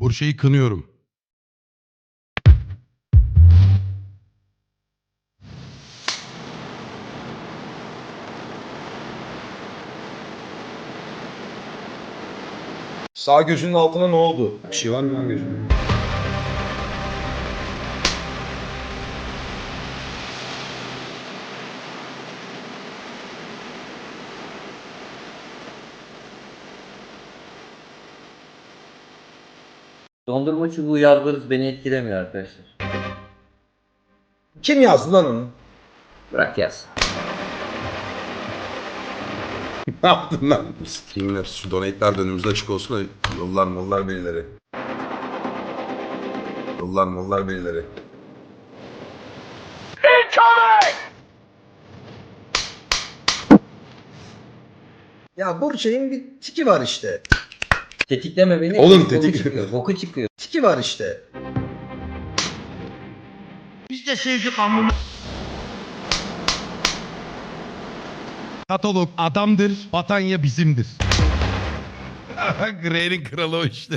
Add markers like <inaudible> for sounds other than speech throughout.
Burçayı kınıyorum. Sağ gözünün altına ne oldu? Bir şey var mı lan gözümde? Dondurma çubuğu yazmanız beni etkilemiyor arkadaşlar. Kim yazdı lan onu? Bırak yaz. <laughs> ne yaptın lan? Sikimler şu donate'ler de önümüzde açık olsun da yollar mollar birileri. Yollar mollar birileri. Ya Burçay'ın bir tiki var işte. Tetikleme beni. Oğlum, boku tetik- çıkıyor. Boku çıkıyor. Tiki var işte. Katalog adamdır, Batanya bizimdir. Grey'nin kralı o işte.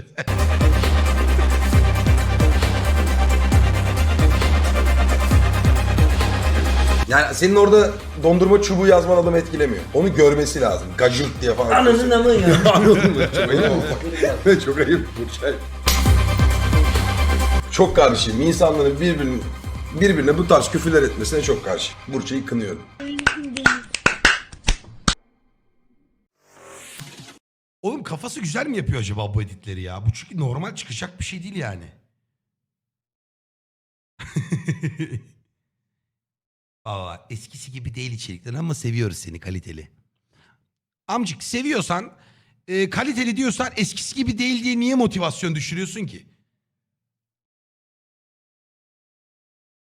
Yani senin orada dondurma çubuğu yazman adamı etkilemiyor. Onu görmesi lazım. Gacırt diye falan. Ananın amı ya. <laughs> Anladın mı? Çok ayıp. <laughs> Çok ayıp Burçay. Çok karşıyım. İnsanların birbirine, birbirine bu tarz küfürler etmesine çok karşı. Burçay'ı kınıyorum. Oğlum kafası güzel mi yapıyor acaba bu editleri ya? Bu çünkü normal çıkacak bir şey değil yani. <laughs> Aa, eskisi gibi değil içerikler ama seviyoruz seni kaliteli. Amcık seviyorsan, e, kaliteli diyorsan eskisi gibi değil diye niye motivasyon düşürüyorsun ki?